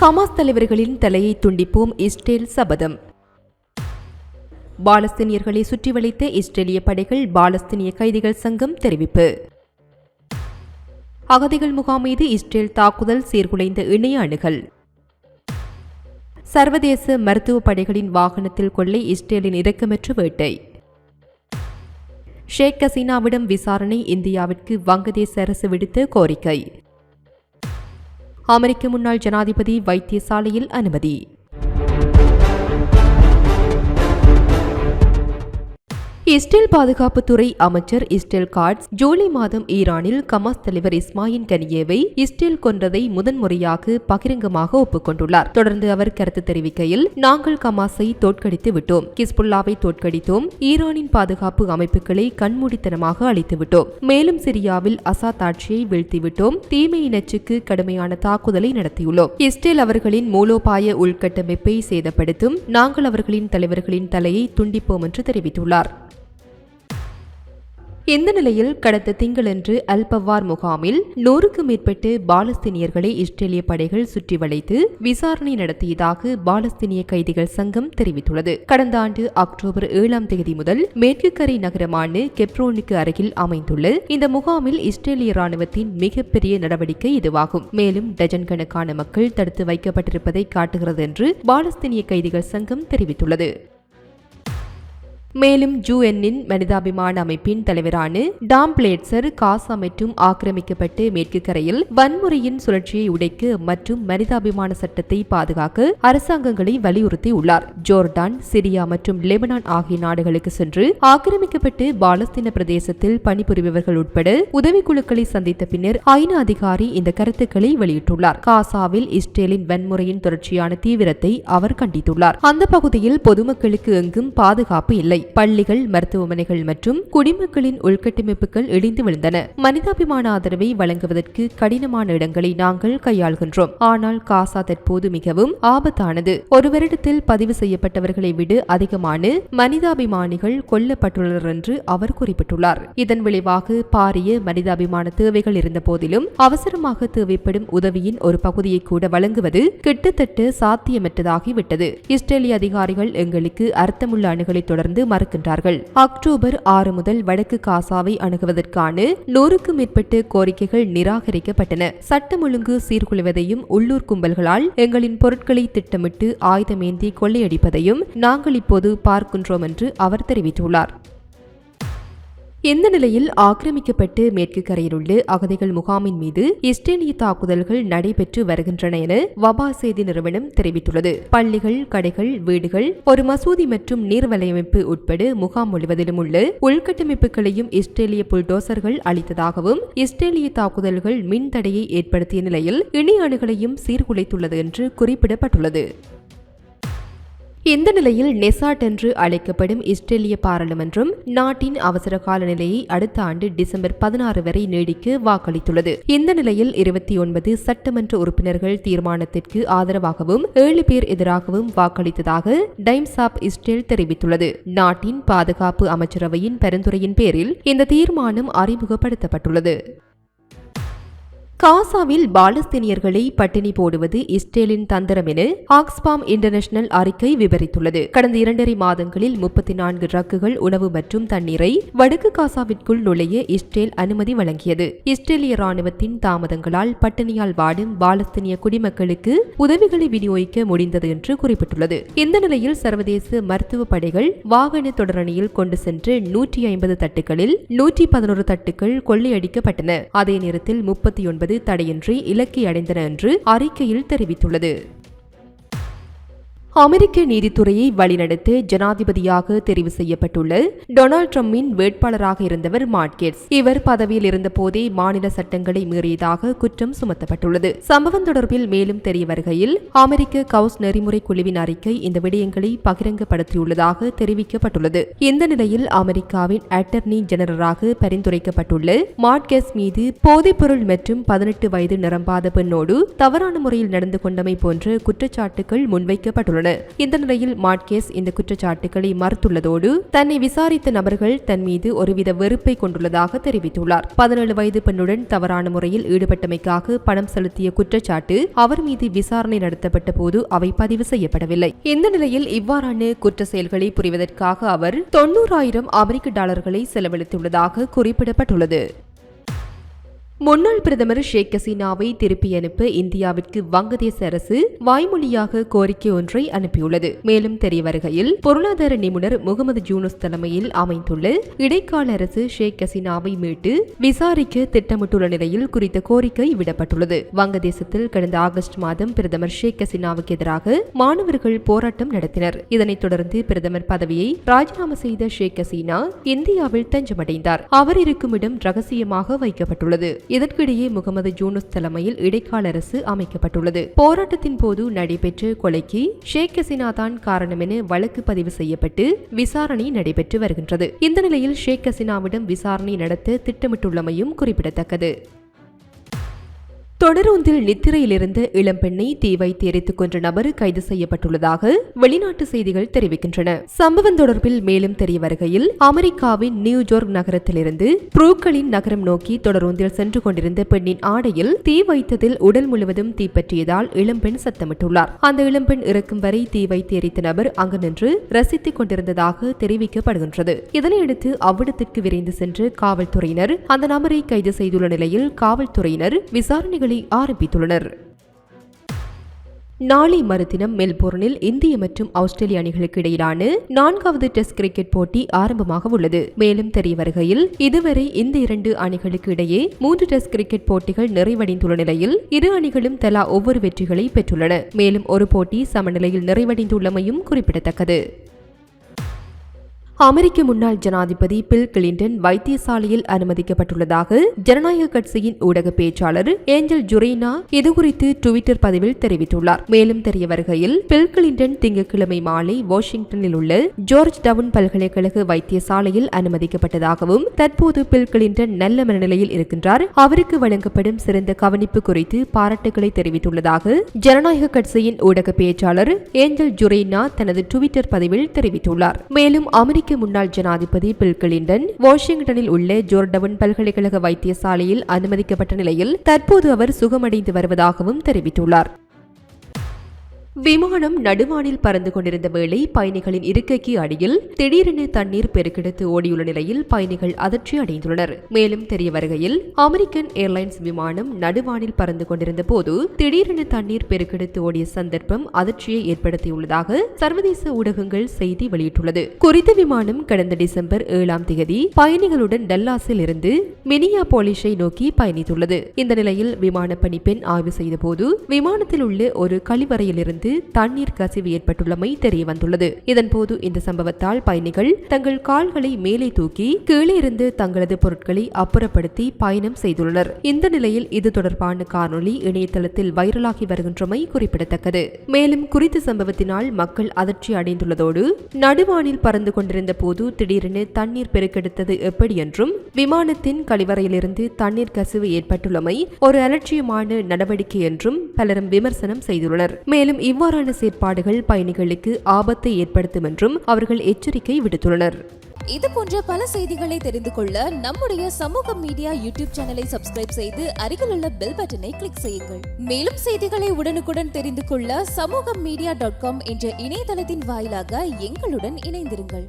கமாஸ் தலைவர்களின் தலையை துண்டிப்போம் இஸ்ரேல் சபதம். பாலஸ்தீனியர்களை சுற்றி வளைத்த இஸ்ரேலிய படைகள் பாலஸ்தீனிய கைதிகள் சங்கம் தெரிவிப்பு. அகதிகள் முகாம் மீது இஸ்ரேல் தாக்குதல் சீர்குலைந்த இணைய அணுகல். சர்வதேச மருத்துவ படைகளின் வாகனத்தில் கொள்ளை இஸ்ரேலின் இரக்கமற்ற வேட்டை. ஷேக் ஹசீனாவிடம் விசாரணை இந்தியாவிற்கு வங்கதேச அரசு விடுத்த கோரிக்கை. அமெரிக்க முன்னாள் ஜனாதிபதி வைத்தியசாலையில் அனுமதி. இஸ்ரேல் பாதுகாப்புத்துறை அமைச்சர் இஸ்ரேல் காட்ஸ் ஜூலை மாதம் ஈரானில் கமாஸ் தலைவர் இஸ்மாயின் கனியேவை இஸ்ரேல் கொன்றதை முதன்முறையாக பகிரங்கமாக ஒப்புக்கொண்டுள்ளார். தொடர்ந்து அவர் கருத்து தெரிவிக்கையில் நாங்கள் கமாஸை தோற்கடித்து விட்டோம். கிஸ்புல்லாவை தோற்கடித்தோம். ஈரானின் பாதுகாப்பு அமைப்புகளை கண்மூடித்தனமாக அளித்துவிட்டோம் மேலும் சிரியாவில் அசாத் ஆட்சியை வீழ்த்திவிட்டோம் தீமை இனச்சுக்கு கடுமையான தாக்குதலை நடத்தியுள்ளோம். இஸ்ரேல் அவர்களின் மூலோபாய உள்கட்டமைப்பை சேதப்படுத்தும். நாங்கள் அவர்களின் தலைவர்களின் தலையை துண்டிப்போம் என்று தெரிவித்துள்ளார். இந்த நிலையில் கடந்த திங்களன்று அல்பவார் முகாமில் நூறுக்கும் மேற்பட்டு பாலஸ்தீனியர்களை இஸ்ரேலிய படைகள் சுற்றி வளைத்து விசாரணை நடத்தியதாக பாலஸ்தீனிய கைதிகள் சங்கம் தெரிவித்துள்ளது. கடந்த ஆண்டு அக்டோபர் ஏழாம் தேதி முதல் மேற்கு கரை நகரமான கெப்ரோனுக்கு அருகில் அமைந்துள்ள இந்த முகாமில் இஸ்ரேலிய ராணுவத்தின் மிகப்பெரிய நடவடிக்கை இதுவாகும். மேலும் டஜன் கணக்கான மக்கள் தடுத்து வைக்கப்பட்டிருப்பதை காட்டுகிறது என்று பாலஸ்தீனிய கைதிகள் சங்கம் தெரிவித்துள்ளது. மேலும் ஜூஎன்னின் மனிதாபிமான அமைப்பின் தலைவரான டாம் பிளேட்சர் காசா மற்றும் ஆக்கிரமிக்கப்பட்டு மேற்கு கரையில் வன்முறையின் சுழற்சியை உடைக்க மற்றும் மனிதாபிமான சட்டத்தை பாதுகாக்க அரசாங்கங்களை வலியுறுத்தியுள்ளார். ஜோர்டான் சிரியா மற்றும் லெபனான் ஆகிய நாடுகளுக்கு சென்று ஆக்கிரமிக்கப்பட்டு பாலஸ்தீன பிரதேசத்தில் பணிபுரிபவர்கள் உட்பட உதவிக்குழுக்களை சந்தித்த பின்னர் ஐநா அதிகாரி இந்த கருத்துக்களை வெளியிட்டுள்ளார். காசாவில் இஸ்ரேலின் வன்முறையின் தொடர்ச்சியான தீவிரத்தை அவர் கண்டித்துள்ளார். அந்த பகுதியில் பொதுமக்களுக்கு எங்கும் பாதுகாப்பு இல்லை. பள்ளிகள் மருத்துவமனைகள் மற்றும் குடிமக்களின் உள்கட்டமைப்புகள் இடிந்து விழுந்தன. மனிதாபிமான ஆதரவை வழங்குவதற்கு கடினமான இடங்களை நாங்கள் கையாள்கின்றோம். ஆனால் காசா தற்போது மிகவும் ஆபத்தானது. ஒரு வருடத்தில் பதிவு செய்யப்பட்டவர்களை விட அதிகமான மனிதாபிமானிகள் கொல்லப்பட்டுள்ளனர் என்று அவர் குறிப்பிட்டுள்ளார். இதன் விளைவாக பாரிய மனிதாபிமான தேவைகள் இருந்த போதிலும் அவசரமாக தேவைப்படும் உதவியின் ஒரு பகுதியை கூட வழங்குவது கிட்டத்தட்ட சாத்தியமற்றதாகிவிட்டது. இஸ்ரேலிய அதிகாரிகள் எங்களுக்கு அர்த்தமுள்ள அணுகலை தொடர்ந்து மறுக்கின்றார்கள். அக்டோபர் ஆறு முதல் வடக்கு காசாவை அணுகுவதற்கான நூறுக்கும் மேற்பட்ட கோரிக்கைகள் நிராகரிக்கப்பட்டன. சட்டம் ஒழுங்கு சீர்குலைவதையும் உள்ளூர் கும்பல்களால் எங்களின் பொருட்களை திட்டமிட்டு ஆயுதமேந்தி கொள்ளையடிப்பதையும் நாங்கள் இப்போது பார்க்கின்றோம் என்று அவர் தெரிவித்துள்ளார். இந்த நிலையில் ஆக்கிரமிக்கப்பட்டு மேற்கு கரையில் உள்ள அகதிகள் முகாமின் மீது இஸ்ரேலிய தாக்குதல்கள் நடைபெற்று வருகின்றன என வபா செய்தி நிறுவனம் தெரிவித்துள்ளது. பள்ளிகள் கடைகள் வீடுகள் ஒரு மசூதி மற்றும் நீர் வலையமைப்பு உட்பட முகாம் முழுவதிலும் உள்ள உள்கட்டமைப்புகளையும் இஸ்ரேலிய புல்டோசர்கள் அளித்ததாகவும் இஸ்ரேலிய தாக்குதல்கள் மின் தடையை ஏற்படுத்திய நிலையில் இணை அணுகளையும் சீர்குலைத்துள்ளது என்று குறிப்பிடப்பட்டுள்ளது. இந்த நிலையில் நெசாட் என்று அழைக்கப்படும் இஸ்ரேலிய பாராளுமன்றம் நாட்டின் அவசர கால நிலையை அடுத்த ஆண்டு டிசம்பர் பதினாறு வரை நீடிக்க வாக்களித்துள்ளது. இந்த நிலையில் இருபத்தி ஒன்பது சட்டமன்ற உறுப்பினர்கள் தீர்மானத்திற்கு ஆதரவாகவும் ஏழு பேர் எதிராகவும் வாக்களித்ததாக டைம்ஸ் ஆப் இஸ்ரேல் தெரிவித்துள்ளது. நாட்டின் பாதுகாப்பு அமைச்சரவையின் பரிந்துரையின் பேரில் இந்த தீர்மானம் அறிமுகப்படுத்தப்பட்டுள்ளது. காசாவில் பாலஸ்தீனியர்களை பட்டினி போடுவது இஸ்ரேலின் தந்திரம் என ஆக்ஸ்பாம் இன்டர்நேஷனல் அறிக்கை விவரித்துள்ளது. கடந்த இரண்டரை மாதங்களில் முப்பத்தி நான்கு ட்ரக்குகள் உணவு மற்றும் தண்ணீரை வடக்கு காசாவிற்குள் நுழைய இஸ்ரேல் அனுமதி வழங்கியது. இஸ்ரேலிய ராணுவத்தின் தாமதங்களால் பட்டினியால் வாடும் பாலஸ்தீனிய குடிமக்களுக்கு உதவிகளை விநியோகிக்க முடிந்தது என்று குறிப்பிட்டுள்ளது. இந்த நிலையில் சர்வதேச மருத்துவ படைகள் வாகன தொடரணியில் கொண்டு சென்று நூற்றி ஐம்பது தட்டுகளில் நூற்றி பதினோரு தட்டுகள் கொள்ளையடிக்கப்பட்டன. அதே நேரத்தில் முப்பத்தி ஒன்பது தடையின்றி இலக்கை அடைந்தன என்று அறிக்கையில் தெரிவித்துள்ளது. அமெரிக்க நீதித்துறையை வழிநடத்த ஜனாதிபதியாக தெரிவு செய்யப்பட்டுள்ள டொனால்ட் ட்ரம்பின் வேட்பாளராக இருந்தவர் மார்க்கெட்ஸ் இவர் பதவியில் இருந்தபோதே மாநில சட்டங்களை மீறியதாக குற்றம் சுமத்தப்பட்டுள்ளது. சம்பவம் தொடர்பில் மேலும் தெரிய வருகையில் அமெரிக்க கவுஸ் நெறிமுறை குழுவின் அறிக்கை இந்த விடயங்களை பகிரங்கப்படுத்தியுள்ளதாக தெரிவிக்கப்பட்டுள்ளது. இந்த நிலையில் அமெரிக்காவின் அட்டர்னி ஜெனரலாக பரிந்துரைக்கப்பட்டுள்ள மார்க்கெஸ் மீது போதைப்பொருள் மற்றும் பதினெட்டு வயது நிரம்பாத பெண்ணோடு தவறான முறையில் நடந்து கொண்டமை போன்ற குற்றச்சாட்டுகள் முன்வைக்கப்பட்டுள்ளன. தெரிவித்துள்ளன இந்த நிலையில் மாட்கேஸ் இந்த குற்றச்சாட்டுகளை மறுத்துள்ளதோடு தன்னை விசாரித்த நபர்கள் தன் மீது ஒருவித வெறுப்பை கொண்டுள்ளதாக தெரிவித்துள்ளார். பதினேழு வயது பெண்ணுடன் தவறான முறையில் ஈடுபட்டமைக்காக பணம் செலுத்திய குற்றச்சாட்டு அவர் மீது விசாரணை நடத்தப்பட்ட போது அவை பதிவு செய்யப்படவில்லை. இந்த நிலையில் இவ்வாறான குற்ற செயல்களை புரிவதற்காக அவர் தொன்னூறாயிரம் அமெரிக்க டாலர்களை செலவழித்துள்ளதாக குறிப்பிடப்பட்டுள்ளது. முன்னாள் பிரதமர் ஷேக் ஹசீனாவை திருப்பி அனுப்ப இந்தியாவிற்கு வங்கதேச அரசு வாய்மொழியாக கோரிக்கை ஒன்றை அனுப்பியுள்ளது. மேலும் தெரிய வருகையில் பொருளாதார நிபுணர் முகமது ஜூனஸ் தலைமையில் அமைந்துள்ள இடைக்கால அரசு ஷேக் ஹசீனாவை மீட்டு விசாரிக்க திட்டமிட்டுள்ள நிலையில் குறித்த கோரிக்கை விடப்பட்டுள்ளது. வங்கதேசத்தில் கடந்த ஆகஸ்ட் மாதம் பிரதமர் ஷேக் ஹசீனாவுக்கு எதிராக மாணவர்கள் போராட்டம் நடத்தினர். இதனைத் தொடர்ந்து பிரதமர் பதவியை ராஜினாமா செய்த ஷேக் ஹசீனா இந்தியாவில் தஞ்சமடைந்தார். அவர் இருக்கும் இடம் ரகசியமாக வைக்கப்பட்டுள்ளது. இதற்கிடையே முகமது ஜூனஸ் தலைமையில் இடைக்கால அரசு அமைக்கப்பட்டுள்ளது. போராட்டத்தின் போது நடைபெற்ற கொலைக்கு ஷேக் ஹசீனா தான் காரணம் என வழக்கு பதிவு செய்யப்பட்டு விசாரணை நடைபெற்று வருகின்றது. இந்த நிலையில் ஷேக் ஹசீனாவிடம் விசாரணை நடத்த திட்டமிட்டுள்ளமையும் குறிப்பிடத்தக்கது. தொடரூந்தில் நித்திரையிலிருந்த இளம்பெண்ணை தீ வைத்து எரித்துக் கொன்ற நபர் கைது செய்யப்பட்டுள்ளதாக வெளிநாட்டு செய்திகள் தெரிவிக்கின்றன. சம்பவம் தொடர்பில் மேலும் தெரிய வருகையில் அமெரிக்காவின் நியூயார்க் நகரத்திலிருந்து புரூக்களின் நகரம் நோக்கி தொடரூந்தில் சென்று கொண்டிருந்த பெண்ணின் ஆடையில் தீ வைத்ததில் உடல் முழுவதும் தீப்பற்றியதால் இளம்பெண் சத்தமிட்டுள்ளார். அந்த இளம்பெண் இறக்கும் வரை தீ வைத்து எரித்த நபர் அங்கு நின்று ரசித்துக் கொண்டிருந்ததாக தெரிவிக்கப்படுகின்றது. இதனையடுத்து அவ்விடத்திற்கு விரைந்து சென்று காவல்துறையினர் அந்த நபரை கைது செய்துள்ள நிலையில் காவல்துறையினர் விசாரணைகள் பணிகளை ஆரம்பித்துள்ளனர். நாளை மறுதினம் மெல்போர்னில் இந்திய மற்றும் ஆஸ்திரேலிய அணிகளுக்கு இடையிலான நான்காவது டெஸ்ட் கிரிக்கெட் போட்டி ஆரம்பமாக உள்ளது. மேலும் தெரிய வருகையில் இதுவரை இந்த இரண்டு அணிகளுக்கு இடையே மூன்று டெஸ்ட் கிரிக்கெட் போட்டிகள் நிறைவடைந்துள்ள நிலையில் இரு அணிகளும் தலா ஒவ்வொரு வெற்றிகளை பெற்றுள்ளன. மேலும் ஒரு போட்டி சமநிலையில் நிறைவடைந்துள்ளமையும் குறிப்பிடத்தக்கது. அமெரிக்க முன்னாள் ஜனாதிபதி பில் கிளின்டன் வைத்தியசாலையில் அனுமதிக்கப்பட்டுள்ளதாக ஜனநாயக கட்சியின் ஊடக பேச்சாளர் ஏஞ்சல் ஜுரீனா இதுகுறித்து டுவிட்டர் பதிவில் தெரிவித்துள்ளார். மேலும் தெரிய வருகையில் பில் கிளின்டன் திங்கட்கிழமை மாலை வாஷிங்டனில் உள்ள ஜார்ஜ் டவுன் பல்கலைக்கழக வைத்தியசாலையில் அனுமதிக்கப்பட்டதாகவும் தற்போது பில் கிளின்டன் நல்ல மனநிலையில் இருக்கின்றார். அவருக்கு வழங்கப்படும் சிறந்த கவனிப்பு குறித்து பாராட்டுகளை தெரிவித்துள்ளதாக ஜனநாயக கட்சியின் ஊடக பேச்சாளர் ஏஞ்சல் ஜுரேனா தனது டுவிட்டர் பதிவில் தெரிவித்துள்ளார். மேலும் அமெரிக்க அமெரிக்க முன்னாள் ஜனாதிபதி பில் கிளின்டன் வாஷிங்டனில் உள்ள ஜோர்டவன் பல்கலைக்கழக வைத்தியசாலையில் அனுமதிக்கப்பட்ட நிலையில் தற்போது அவர் சுகமடைந்து வருவதாகவும் தெரிவித்துள்ளார். விமானம் நடுவானில் பறந்து கொண்டிருந்த வேளை பயணிகளின் இருக்கைக்கு அடியில் திடீரென தண்ணீர் பெருக்கெடுத்து ஓடியுள்ள நிலையில் பயணிகள் அதிர்ச்சி அடைந்துள்ளனர். மேலும் தெரிய வருகையில் அமெரிக்கன் ஏர்லைன்ஸ் விமானம் நடுவானில் பறந்து கொண்டிருந்த போது திடீரென தண்ணீர் பெருக்கெடுத்து ஓடிய சந்தர்ப்பம் அதிர்ச்சியை ஏற்படுத்தியுள்ளதாக சர்வதேச ஊடகங்கள் செய்தி வெளியிட்டுள்ளது. குறித்த விமானம் கடந்த டிசம்பர் ஏழாம் தேதி பயணிகளுடன் டல்லாஸில் இருந்து மினியா போலிஷை நோக்கி பயணித்துள்ளது. இந்த நிலையில் விமான பணிப்பெண் ஆய்வு செய்தபோது விமானத்தில் உள்ள ஒரு கழிவறையிலிருந்து இருந்து தண்ணீர் கசிவு ஏற்பட்டுள்ளமை தெரிய வந்துள்ளது இதன்போது இந்த சம்பவத்தால் பயணிகள் தங்கள் கால்களை மேலே தூக்கி கீழே இருந்து தங்களது பொருட்களை அப்புறப்படுத்தி பயணம் செய்துள்ளனர். இந்த நிலையில் இது தொடர்பான காணொலி இணையதளத்தில் வைரலாகி வருகின்றமை குறிப்பிடத்தக்கது. மேலும் குறித்த சம்பவத்தினால் மக்கள் அதிர்ச்சி அடைந்துள்ளதோடு நடுவானில் பறந்து கொண்டிருந்த போது திடீரென தண்ணீர் பெருக்கெடுத்தது எப்படி என்றும் விமானத்தின் கழிவறையிலிருந்து தண்ணீர் கசிவு ஏற்பட்டுள்ளமை ஒரு அலட்சியமான நடவடிக்கை என்றும் பலரும் விமர்சனம் செய்துள்ளனர். மேலும் இவ்வாறான செயற்பாடுகள் பயணிகளுக்கு ஆபத்தை ஏற்படுத்தும் என்றும் அவர்கள் எச்சரிக்கை விடுத்துள்ளனர். இது போன்ற பல செய்திகளை தெரிந்து கொள்ள நம்முடைய சமூக மீடியா யூடியூப் சேனலை சப்ஸ்கிரைப் செய்து அருகில் உள்ள பெல் பட்டனை கிளிக் செய்யுங்கள். மேலும் செய்திகளை உடனுக்குடன் தெரிந்து கொள்ள சமூக மீடியா டாட் காம் என்ற இணையதளத்தின் வாயிலாக எங்களுடன் இணைந்திருங்கள்.